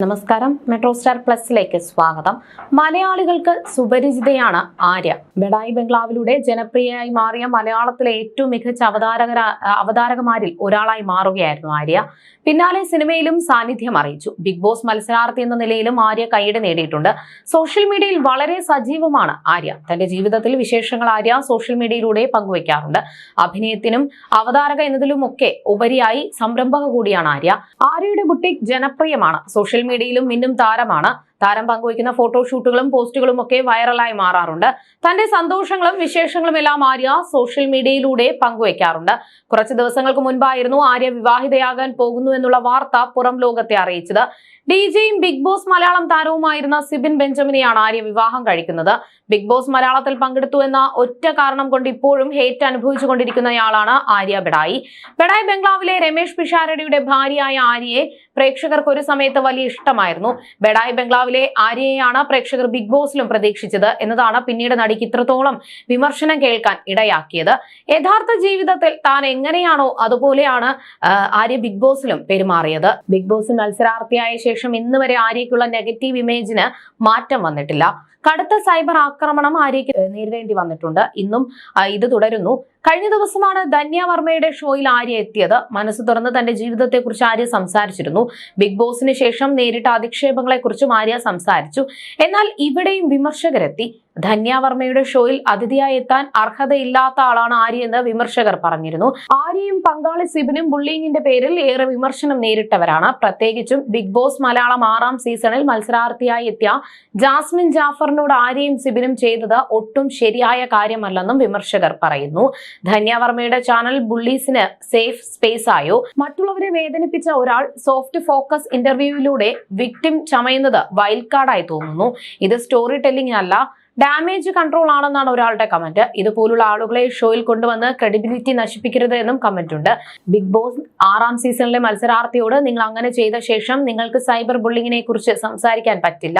നമസ്കാരം. Metro star പ്ലസിലേക്ക് സ്വാഗതം. മലയാളികൾക്ക് സുപരിചിതയാണ് ആര്യ. ബെഡായി ബംഗ്ലാവിലൂടെ ജനപ്രിയയായി മാറിയ മലയാളത്തിലെ ഏറ്റവും മികച്ച അവതാരക അവതാരകമാരിൽ ഒരാളായി മാറുകയായിരുന്നു ആര്യ. പിന്നാലെ സിനിമയിലും സാന്നിധ്യം അറിയിച്ചു. ബിഗ് ബോസ് മത്സരാർത്ഥി എന്ന നിലയിലും ആര്യ കൈയ്യടി നേടിയിട്ടുണ്ട്. സോഷ്യൽ മീഡിയയിൽ വളരെ സജീവമാണ് ആര്യ. തന്റെ ജീവിതത്തിൽ വിശേഷങ്ങൾ ആര്യ സോഷ്യൽ മീഡിയയിലൂടെ പങ്കുവയ്ക്കാറുണ്ട് അഭിനയത്തിനും അവതാരക എന്നതിലുമൊക്കെ ഉപരിയായി സംരംഭക കൂടിയാണ് ആര്യ. ആര്യയുടെ ബുട്ടിക് ജനപ്രിയമാണ് സോഷ്യൽ മീഡിയയിലും മിന്നും താരമാണ്. താരം പങ്കുവയ്ക്കുന്ന ഫോട്ടോഷൂട്ടുകളും പോസ്റ്റുകളും ഒക്കെ വൈറലായി മാറാറുണ്ട്. തന്റെ സന്തോഷങ്ങളും വിശേഷങ്ങളും എല്ലാം ആര്യ സോഷ്യൽ മീഡിയയിലൂടെ പങ്കുവയ്ക്കാറുണ്ട്. കുറച്ച് ദിവസങ്ങൾക്ക് മുൻപായിരുന്നു ആര്യ വിവാഹിതയാകാൻ പോകുന്നു എന്നുള്ള വാർത്ത പുറം ലോകത്തെ അറിയിച്ചത്. ഡി ജെയും ബിഗ് ബോസ് മലയാളം താരവുമായിരുന്ന സിബിൻ ബെഞ്ചമിനെയാണ് ആര്യ വിവാഹം കഴിക്കുന്നത്. ബിഗ് ബോസ് മലയാളത്തിൽ പങ്കെടുത്തു എന്ന ഒറ്റ കാരണം കൊണ്ട് ഇപ്പോഴും ഹേറ്റ് അനുഭവിച്ചുകൊണ്ടിരിക്കുന്നയാളാണ് ആര്യ ബെഡായി. ബെഡായി ബംഗ്ലാവിലെ രമേഷ് പിഷാരടിയുടെ ഭാര്യയായ ആര്യയെ പ്രേക്ഷകർക്ക് ഒരു സമയത്ത് വലിയ ഇഷ്ടമായിരുന്നു. ബെഡായി ബംഗ്ലാവിലെ ആര്യയെയാണ് പ്രേക്ഷകർ ബിഗ് ബോസിലും പ്രതീക്ഷിച്ചത് എന്നതാണ് പിന്നീട് നടിക്ക് ഇത്രത്തോളം വിമർശനം കേൾക്കാൻ ഇടയാക്കിയത്. യഥാർത്ഥ ജീവിതത്തിൽ താൻ എങ്ങനെയാണോ അതുപോലെയാണ് ആര്യ ബിഗ് ബോസിലും പെരുമാറിയത്. ബിഗ് ബോസിൽ മത്സരാർത്ഥിയായ ശേഷം ഇന്ന് വരെ ആര്യയ്ക്കുള്ള നെഗറ്റീവ് ഇമേജിന് മാറ്റം വന്നിട്ടില്ല. കടുത്ത സൈബർ ആക്രമണം ആര്യയ്ക്ക് നേരിടേണ്ടി വന്നിട്ടുണ്ട്. ഇന്നും ഇത് തുടരുന്നു. കഴിഞ്ഞ ദിവസമാണ് ധന്യ വർമ്മയുടെ ഷോയിൽ ആര്യ എത്തിയത്. മനസ്സ് തുറന്ന് തന്റെ ജീവിതത്തെക്കുറിച്ച് ആര്യ സംസാരിച്ചിരുന്നു. ബിഗ് ബോസിന് ശേഷം നേരിട്ട അധിക്ഷേപങ്ങളെക്കുറിച്ചും ആര്യ സംസാരിച്ചു. എന്നാൽ ഇവിടെയും വിമർശകരെത്തി. ധന്യ വർമ്മയുടെ ഷോയിൽ അതിഥിയായി എത്താൻ അർഹതയില്ലാത്ത ആളാണ് ആര്യ എന്ന് വിമർശകർ പറഞ്ഞിരുന്നു. ആര്യയും പങ്കാളി സിബിനും ബുള്ളിങ്ങിന്റെ പേരിൽ ഏറെ വിമർശനം നേരിട്ടവരാണ്. പ്രത്യേകിച്ചും ബിഗ് ബോസ് മലയാളം ആറാം സീസണിൽ മത്സരാർത്ഥിയായി എത്തിയ ജാസ്മിൻ ജാഫറിനോട് ആര്യയും സിബിനും ചെയ്തത് ഒട്ടും ശരിയായ കാര്യമല്ലെന്നും വിമർശകർ പറയുന്നു. ധന്യവർമ്മയുടെ ചാനൽ ബുള്ളീസിന് സേഫ് സ്പേസ് ആയോ? മറ്റുള്ളവരെ വേദനിപ്പിച്ച ഒരാൾ സോഫ്റ്റ് ഫോക്കസ് ഇന്റർവ്യൂവിലൂടെ വിക്ടിം ചമയുന്നത് വൈൽഡ് കാർഡായി തോന്നുന്നു. ഇത് സ്റ്റോറി ടെല്ലിംഗ് അല്ല ഡാമേജ് കൺട്രോൾ ആണെന്നാണ് ഒരാളുടെ കമന്റ് ഇതുപോലുള്ള ആളുകളെ ഷോയിൽ കൊണ്ടുവന്ന് ക്രെഡിബിലിറ്റി നശിപ്പിക്കരുത് എന്നും കമന്റ് ഉണ്ട്. ബിഗ് ബോസ് ആറാം സീസണിലെ മത്സരാർത്ഥിയോട് നിങ്ങൾ അങ്ങനെ ചെയ്ത ശേഷം നിങ്ങൾക്ക് സൈബർ ബുള്ളിങ്ങിനെ കുറിച്ച് സംസാരിക്കാൻ പറ്റില്ല.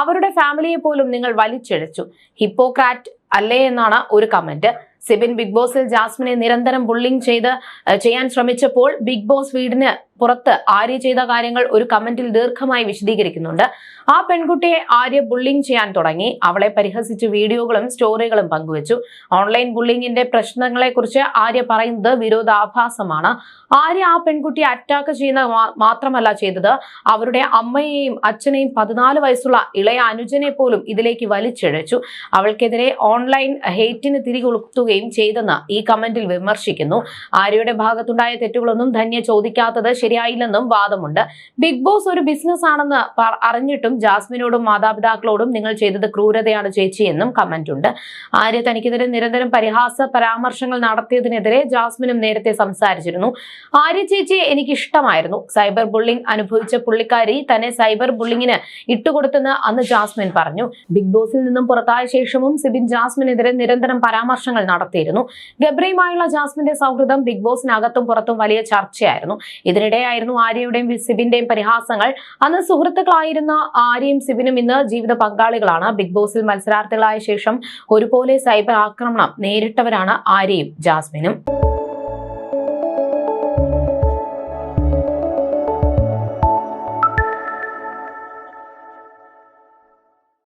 അവരുടെ ഫാമിലിയെ പോലും നിങ്ങൾ വലിച്ചിഴച്ചു ഹിപ്പോക്രാറ്റ് അല്ലേ എന്നാണ് ഒരു കമന്റ് സിബിൻ ബിഗ് ബോസിൽ ജാസ്മിനെ നിരന്തരം ബുള്ളിംഗ് ചെയ്ത് ചെയ്യാൻ ശ്രമിച്ചപ്പോൾ ബിഗ് ബോസ് വീടിന് പുറത്ത് ആര്യ ചെയ്ത കാര്യങ്ങൾ ഒരു കമന്റിൽ ദീർഘമായി വിശദീകരിക്കുന്നുണ്ട്. ആ പെൺകുട്ടിയെ ആര്യ ബുള്ളിംഗ് ചെയ്യാൻ തുടങ്ങി. അവളെ പരിഹസിച്ച് വീഡിയോകളും സ്റ്റോറികളും പങ്കുവച്ചു. ഓൺലൈൻ ബുള്ളിങ്ങിന്റെ പ്രശ്നങ്ങളെക്കുറിച്ച് ആര്യ പറയുന്നത് വിരോധാഭാസമാണ്. ആര്യ ആ പെൺകുട്ടിയെ അറ്റാക്ക് ചെയ്യുന്ന മാത്രമല്ല ചെയ്തത്. അവരുടെ അമ്മയെയും അച്ഛനെയും പതിനാല് വയസ്സുള്ള ഇളയ അനുജനെ പോലും ഇതിലേക്ക് വലിച്ചിഴച്ചു. അവൾക്കെതിരെ ഓൺലൈൻ ഹെയ്റ്റിന് തിരികൊളുത്തുകയും ചെയ്തെന്ന് ഈ കമന്റിൽ വിമർശിക്കുന്നു. ആര്യയുടെ ഭാഗത്തുണ്ടായ തെറ്റുകളൊന്നും ധന്യ ചോദിക്കാത്തത് ശരിയായില്ലെന്നും വാദമുണ്ട്. ബിഗ് ബോസ് ഒരു ബിസിനസ് ആണെന്ന് അറിഞ്ഞിട്ടും ജാസ്മിനോടും മാതാപിതാക്കളോടും നിങ്ങൾ ചെയ്തത് ക്രൂരതയാണ് ചേച്ചി എന്നും കമന്റ് ഉണ്ട്. ആര്യ തനിക്കെതിരെ നിരന്തരം പരിഹാസ പരാമർശങ്ങൾ നടത്തിയതിനെതിരെ ജാസ്മിനും നേരത്തെ സംസാരിച്ചിരുന്നു. ആര്യ ചേച്ചിയെ എനിക്ക് ഇഷ്ടമായിരുന്നു സൈബർ ബുള്ളിംഗ് അനുഭവിച്ച പുള്ളിക്കാരി തന്നെ സൈബർ ബുള്ളിങ്ങിന് ഇട്ടുകൊടുത്തെന്ന് അന്ന് ജാസ്മിൻ പറഞ്ഞു. ബിഗ് ബോസിൽ നിന്നും പുറത്തായ ശേഷവും സിബിൻ ജാസ്മിനെതിരെ നിരന്തരം പരാമർശങ്ങൾ നടത്തിയിരുന്നു. ഗബ്രയുമായുള്ള ജാസ്മിന്റെ സൗഹൃദം ബിഗ് ബോസിനകത്തും പുറത്തും വലിയ ചർച്ചയായിരുന്നു. ഇതിനിടെയായിരുന്നു ആര്യയുടെയും സിബിന്റെയും പരിഹാസങ്ങൾ. അന്ന് സുഹൃത്തുക്കളായിരുന്ന ആര്യയും സിബിനും ഇന്ന് ജീവിത പങ്കാളികളാണ്. ബിഗ് ബോസിൽ മത്സരാർത്ഥികളായ ശേഷം ഒരുപോലെ സൈബർ ആക്രമണം നേരിട്ടവരാണ് ആര്യയും ജാസ്മിനും.